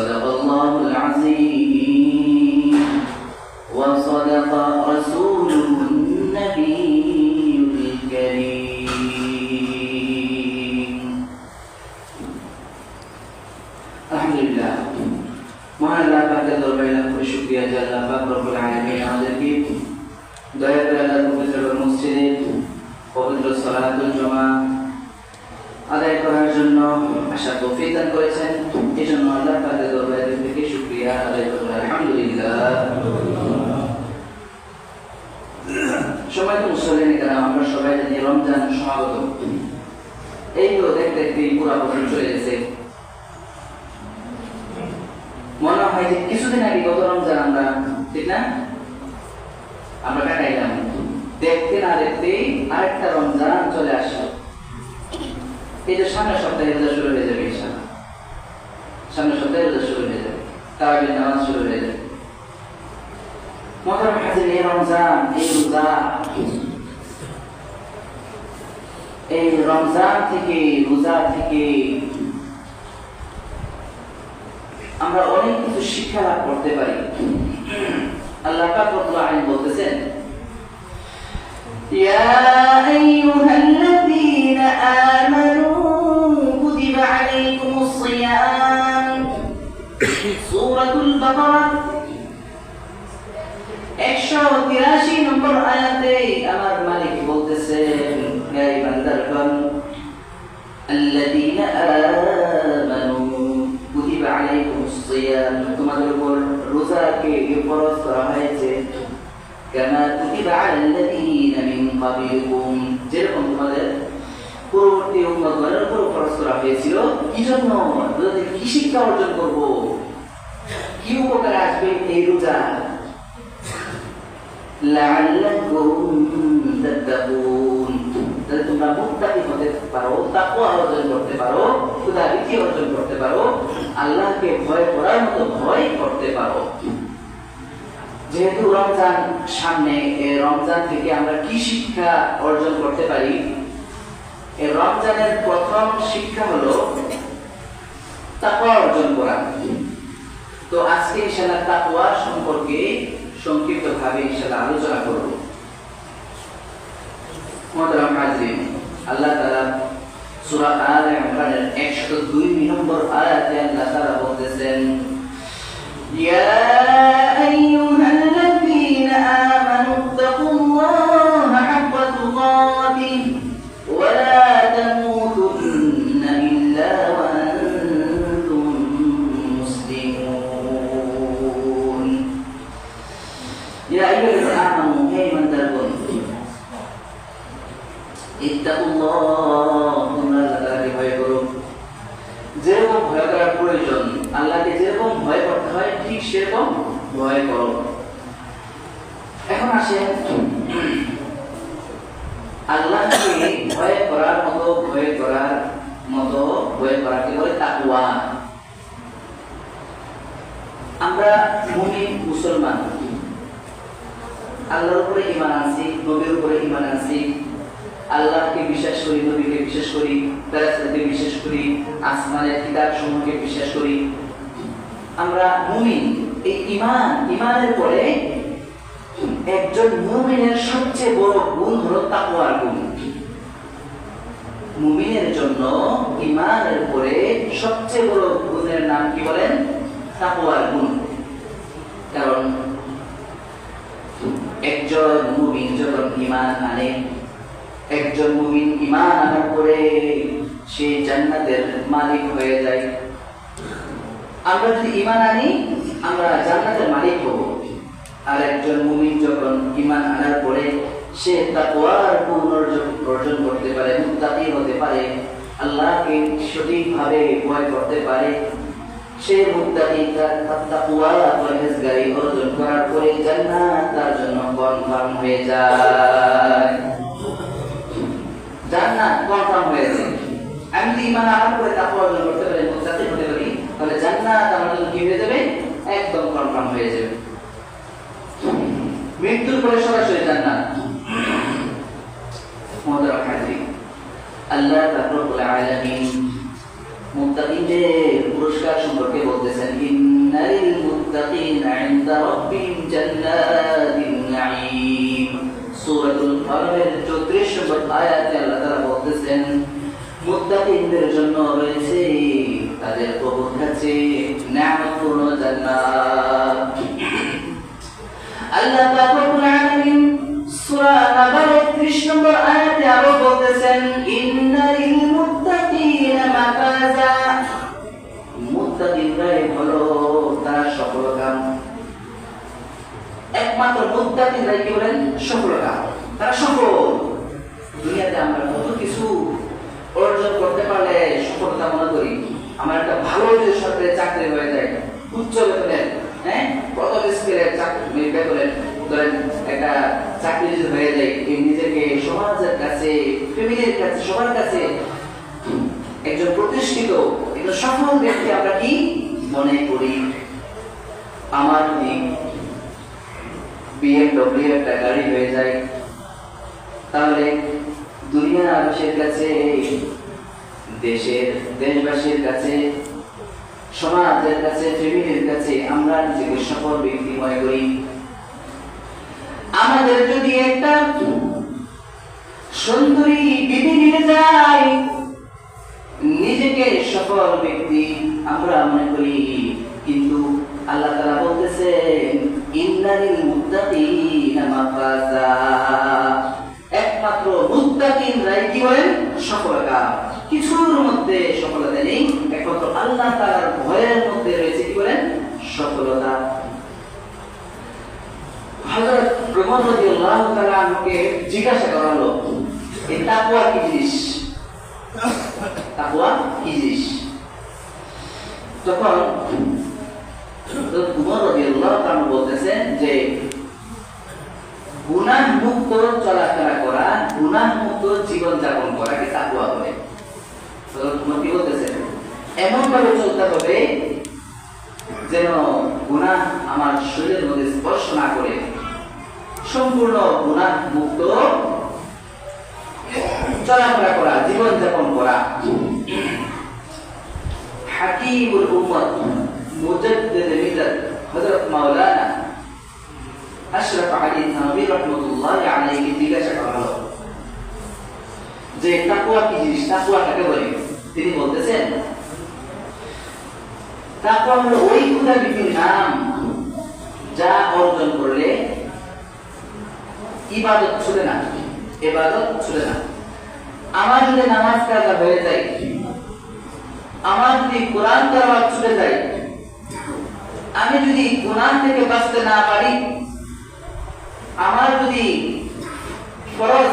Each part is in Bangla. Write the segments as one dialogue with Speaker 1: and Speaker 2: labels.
Speaker 1: صدق الله العظيم. জন্য আশা তৌফিক দান করেছেন। এই জন্য আল্লাহ তাদের দরবারে থেকে শুকরিয়া আদায় করবেন আলহামদুলিল্লাহ। সবাই তো মুসলিম আমরা সবাই জানি রমজান এই তো দেখতে দেখতে পুরা বছর মনে হয় যে কিছুদিন আগে গত রমজান আমরা, ঠিক না? আমরা কাটাইলাম। দেখতে না দেখতে আরেকটা রমজান এটা সামনের সপ্তাহে এটা শুরু হয়ে যাবে ইনশাল্লাহ সামনের সপ্তাহে এটা শুরু হয়ে যাবে। তারাবির নামাজ শুরু হয়ে যাবে। হাজির, এই রমজান, এই রোজা এই রমজান থেকে, রোজা থেকে আমরা অনেক কিছু শিক্ষা লাভ করতে পারি। আল্লাহ পাক রব্বুল বলতেছেন,
Speaker 2: ইয়া
Speaker 1: একশো তিরাশি নম্বর আয়াতে আমার মালিক বলতেছেন হে বান্দারগণ الذين آمنوا كتب عليكم الصيام তোমাদের উপর রোজাকে ফরজ করা হয়েছে كما كتب على الذين من قبلكم যেরকম তোমাদের পূর্ববর্তী উম্মতগণের উপর ফরজ করা হয়েছিল কি জন্য রোজা কি শিক্ষা অর্জন করব কি উপকারে আসবে এই রোজা লাআল্লাকুম তাত্তাকুন তাহলে অর্জন করতে পারো খুদা ভীতি অর্জন করতে পারো, আল্লাহকে ভয় করার মতো ভয় করতে পারো। যেহেতু রমজান সামনে রমজান থেকে আমরা কি শিক্ষা অর্জন করতে পারি? এই রমজানের প্রথম শিক্ষা হলো তাকওয়া অর্জন করা। তো আজকে ইনশাআল্লাহ তাকওয়া সম্পর্কে সংক্ষিপ্ত ভাবে ইনশাআল্লাহ আলোচনা করব। মহতরম হাজির আল্লাহ তাআলা সূরা আল ইমরানের 102 নম্বর আয়াতে আল্লাহ তাআলা বলতেছেন
Speaker 2: يا
Speaker 1: মুমিন মুসলমান। আল্লাহর উপরে ইমান আনছি, নবীর উপরে ইমান আনছি। আল্লাহকে বিশ্বাস করি, নবীকে বিশ্বাস করি ফেরেশতাকে বিশ্বাস করি, আসমানের কিতাব সমূহকে বিশ্বাস করি। আমরা মুমিন, এই ইমান ইমানের পরে একজন মুমিনের সবচেয়ে বড় গুণ হলো তাকওয়ার গুণ। মুমিনের জন্য ইমানের পরে সবচেয়ে বড় গুণের নাম কি বলেন? তাকওয়ার গুণ। কারণ একজন মুমিন যখন ইমান আনে, একজন মুমিন ইমান আনার পরে সে জান্নাতের মালিক হয়ে যায়। আমরা যদি ইমান আনি, আমরা জান্নাতের মালিক হব। আর একজন মুমিন যখন ইমান আনার পরে সে তাকওয়ার গুণ অর্জন অর্জন করতে পারে, মুত্তাকি হতে পারে, আল্লাহকে সঠিকভাবে ভয় করতে পারে সে মুত্তাকি তাকওয়া পরহেজগারি অর্জন করার পরে জান্নাত তার জন্য কনফার্ম হয়ে যায়। জান্নাত কনফার্ম হয়েছে আমি যদি ইমান আনার পরে তাকওয়া অর্জন করতে পারি মুত্তাকি হতে পারি, তাহলে জান্নাত আমার জন্য কি হয়ে যাবে? একদম কনফার্ম হয়ে যাবে। মৃত্যুর পরে সরাসরি জান্নাত। মহতরম হাজির আল্লাহ তাকরুল আলামিন মুত্তাকিনদের পুরস্কার সম্পর্কে বলতেছেন, ইন্নাল মুত্তাকিনা ইনদা রাব্বিহিম জান্নাতিন নাঈম। সূরাতুল কালামের 34 নম্বর আয়াতে আল্লাহ তাআলা বলতেছেন, মুত্তাকিনদের জন্য রয়েছে তাদের প্রভুর কাছে নিয়ামতপূর্ণ জান্নাত। আল্লাহ পাক রব্বুল আলামিন সূরা নাবার 31 নম্বর আয়াতে আরও বলতেছেন মনে চাকরি হয়ে যায়। উচ্চ হ্যাঁ? কত স্কেলের চাকরি ধরেন একটা চাকরি হয়ে যায় নিজেকে সমাজের কাছে, সবার কাছে প্রতিষ্ঠিত একজন সফল ব্যক্তি আমরা কি? মনে করি আমার বিএমডব্লিউ একটা গাড়ি হয়ে যায়। তাহলে দুনিয়ার মানুষের কাছে, দেশের, দেশবাসীর কাছে, সমাজের কাছে, ফ্যামিলির কাছে আমরা নিজেকে সফল ব্যক্তি মনে করি। আমাদের যদি একটা সুন্দরী বিধি নিয়ে যায় নিজেকে ব্যক্তি আমরা মনে করি, কিন্তু আল্লাহ তাআলা বলতেছেন ইন্নালিল মুত্তাকিনা মাফাজা একমাত্র মুত্তাকিনরাই কি বলেন? সফলতা কিছুর মধ্যে সফলতা নেই, একমাত্র আল্লাহ তাআলার ভয়ের মধ্যে রয়েছে কি বলেন? সফলতা। জিজ্ঞাসা করা হলো কি জিনিস? কি জিনিস? তখন উমর রাদিয়াল্লাহু তাআলা বলতেছেন যে গুনাহ চলাফেরা করা গুনাহ মুক্ত করাকে তাকওয়া বলে? হযরত কি বলতেছেন? এমন ভাবে চলতে হবে যেন গুনাহ আমার শরীরের মধ্যে স্পর্শ না করে, সম্পূর্ণ গুনাহ মুক্ত চলাফেরা করা জীবন যাপন করা। হাকিমুল উম্মত মুজাদ্দিদ মিল্লাত হযরত মাওলানা আশরাফ আলী থানভী রাহমাতুল্লাহি আলাইহি জিজ্ঞাসা করা হলো। যে তাকওয়া কি জিনিস? তাকওয়া কাকে বলে? তিনি বলতেছেন, তাকওয়া হলো ওই বিধির নাম যা অর্জন করলে ইবাদত ছুটে না ইবাদত ছুটে না। আমার যদি নামাজ কাজা হয়ে যায় আমার যদি কোরআন তেলাওয়াত ছুটে যায়, আমি যদি কোরআন থেকে বাঁচতে না পারি, আমার যদি ফরজ,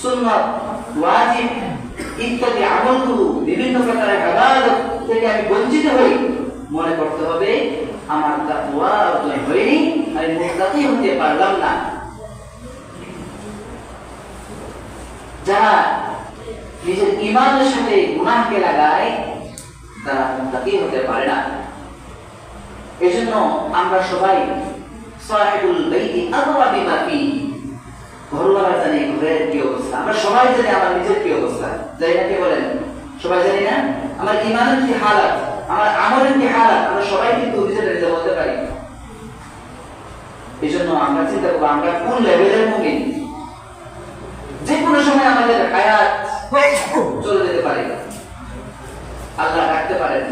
Speaker 1: সুন্নত, ওয়াজিব ইত্যাদি বিভিন্ন প্রকারের থেকে আমি বঞ্চিত হই, মনে করতে হবে আমার হয়নি, আমি হতে পারলাম না। যারা নিজের ইমানের সাথে গুনাহকে লাগায় তারা হতে পারে না? এজন্য আমরা সবাই সাহেবুল বাইতি আদরা বিমা ফি। ঘরওয়ালা জানে ঘরের কি অবস্থা। আমরা সবাই জানি আমার নিজের কি অবস্থা। না কে বলেন? সবাই জানি না? আমার ইমানের কি হালাত? আমার আমলের কি হালাত? আমরা সবাই কিন্তু নিজেরা নিজে বলতে পারি। এই জন্য আমরা চিন্তা করব আমরা কোন লেভেলের মুমিন? যে কোনো সময় আমাদের হায়াত চলে যেতে পারে। আল্লাহ ডাকতে পারেন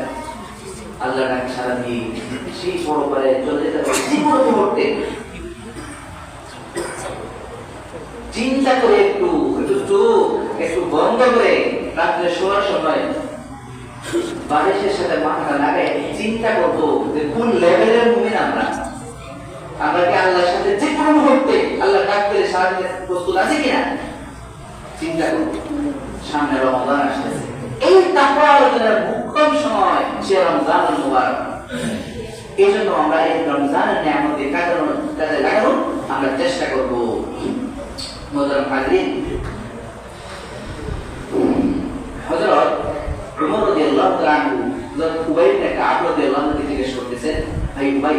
Speaker 1: আল্লাহ ডাক সারা দিয়ে সেই পরপারে চলে যেতে পারে চিন্তা করে একটু একটু চোখ, একটু বন্ধ করে রাত্রে শোয়ার সময় বালিশের সাথে মাথা লাগাই চিন্তা করব যে কোন লেভেলের মুমিন আমরা। আমরা কি আল্লাহর সাথে যে কোনো মুহূর্তে আল্লাহ ডাক পেলে সারা প্রস্তুত আছে কিনা? চিন্তা করব। সামনে রমজান আসতেছে। এই তাকওয়া মুখ্যম সময় সে রমজান এই জন্য আমরা এই রমজানের নিয়ামতে কাটানোর কাজে লাগানোর আমরা চেষ্টা করব। মোহতারাম হাজরিন হযরত উমর রাদিয়াল্লাহু তাআলা হযরত উবাই ইবনে কাব রাদিয়াল্লাহু আনহু জিজ্ঞেস করতেছেন ভাই উবাই,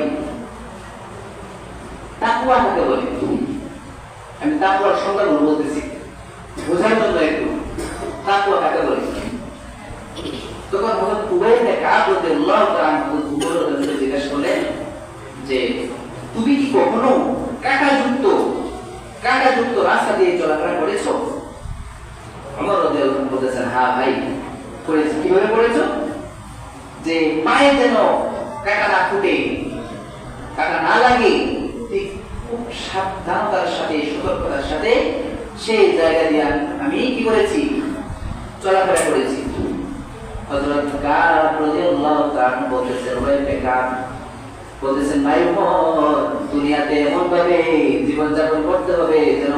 Speaker 1: তাকওয়া কাকে বলে? আমি তাকওয়ার সংজ্ঞা বলতেছি। বোঝার জন্য একটু। তাকওয়া কাকে বলে? তখন ইবনে কাব রাদিয়াল্লাহু তাআলা উমর রাদিয়াল্লাহু জিজ্ঞেস করলেন যে, তুমি কি কখনো রাস্তা দিয়ে চলাফেরা করেছ? আমার রাদিয়াল্লাহু হ্যাঁ ভাই, করেছি। কীভাবে করেছ? যে পায়ে যেন না ফুটে না লাগে, ঠিক সাবধানতার সাথে, সতর্কতার সাথে সেই জায়গা দিয়ে আমি কি করেছি? চলাফেরা করেছি। হযরত কাব রাদিয়াল্লাহু তাআলা বলতেছেন ওয়াইফে কাব বলতেছেন ভাই ওমর দুনিয়াতে এমন ভাবে জীবন যাপন করতে হবে যেন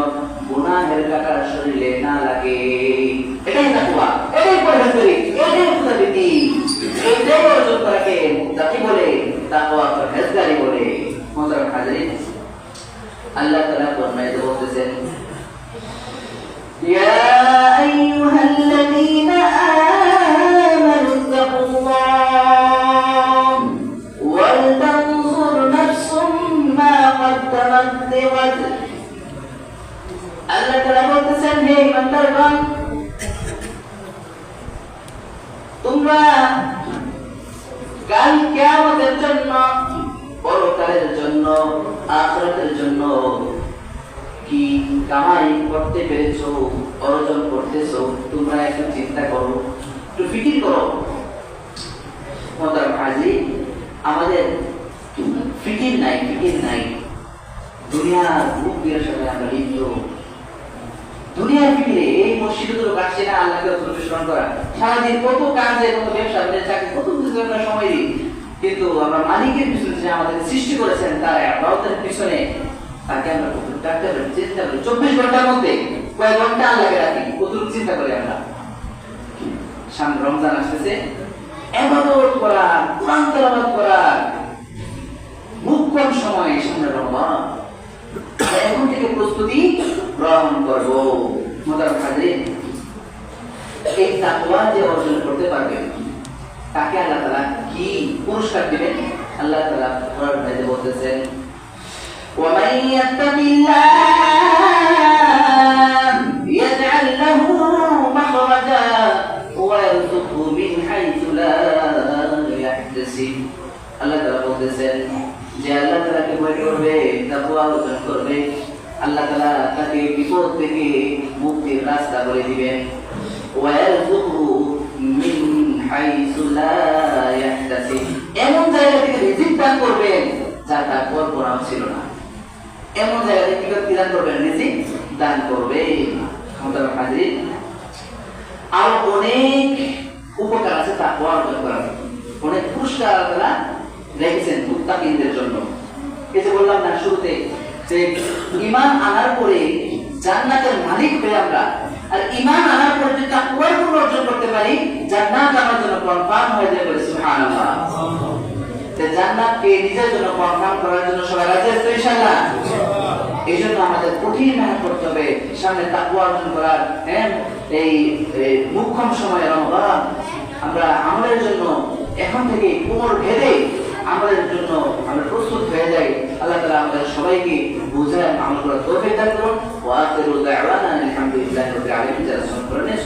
Speaker 1: গুনাহের কাটা শরীরে না লাগে। এটাই তাকওয়া, এটাই পরহেজগারি এটাই মুতাবিদি এটাই অর্জন করাকে মুত্তাকি বলে, তাকওয়া পরহেজগারি বলে। মোহতারাম হাজরিন, আল্লাহ তাআলা ফরমাইতে বলতেছেন
Speaker 2: one, they want Allah Ta'ala बोलते हैं हे बंदरगण তোমরা কাল কিয়ামতের জন্য
Speaker 1: পরকালের জন্য আখিরাতের জন্য কি কামাই করতে পেরেছো অর্জন করতেছো তোমরা একটু চিন্তা করো একটু ফিকির করো মোদার হাজি আমাদের ফিকির নাই ফিকির নাই দুনিয়ার মুখ দিয়ে সাথে আমরা লিপ্ত। দুনিয়ার ফিকিরে এই মসজিদে লোক না, আল্লাহকে অনুসরণ করা। সারাদিন কত কাজে, কত ব্যবসা চাকরি, কত কিছু সময় দিই। কিন্তু আমরা মালিকের পিছনে আমাদের সৃষ্টি করেছেন, তার আবাদতের পিছনে তাকে আমরা কত ডাকতে পারি, চিন্তা করি চব্বিশ ঘণ্টার মধ্যে কয়েক ঘণ্টা আল্লাহকে রাখি কতটুকু চিন্তা করি আমরা? সামনে রমজান আসতেছে। এবাদত করা, কোরআন তেলাওয়াত করা। মুখ্যম সময় সামনে রমজান। এখন থেকে প্রস্তুতি গ্রহণ করবো মোদার হাজরিন এই তাকওয়া যে অর্জন করতে পারবে তাকে আল্লাহ তাআলা কি পুরস্কার দিবেন আল্লাহ তাআলা কোরআন মধ্যে বলতেছেন
Speaker 2: ومن يتق الله
Speaker 1: বিপদ থেকে মুক্তির রাস্তা করে দিবেন মিন এমন জায়গা থেকে যা তার ছিল না। এমন জায়গা থেকে দান করবে আর অনেক উপকার আছে তা অর্জন অনেক পুরস্কার তারা রেখেছেন মুত্তাকিনদের জন্য। যে বললাম না শুরুতে, যে ইমান আনার পরে জান্নাতের মালিক হয়ে আমরা। আর ইমান আনার পরে যদি তাকওয়ার গুণ অর্জন করতে পারি, জান্নাত আমার জন্য কনফার্ম হয়ে যাবে সুবহানাল্লাহ। নিজের জন্য কনফার্ম করার জন্য সবাই রাজি আছে এই জন্য আমাদের কঠিন মেহনত করতে হবে, সামনে তাকুয়া অর্জন করার হ্যাঁ? এই মুখ্যম সময় আমরা আমলের জন্য এখন থেকে কোমর ভেদে আমাদের জন্য আমরা প্রস্তুত হয়ে যাই। আল্লাহ তাআলা আমাদের সবাইকে বুঝে আমল করার তৌফিক করুন। ওয়া আখিরু দাওয়ানা আলহামদুলিল্লাহি রাব্বিল আলামিন যারা শুনলেন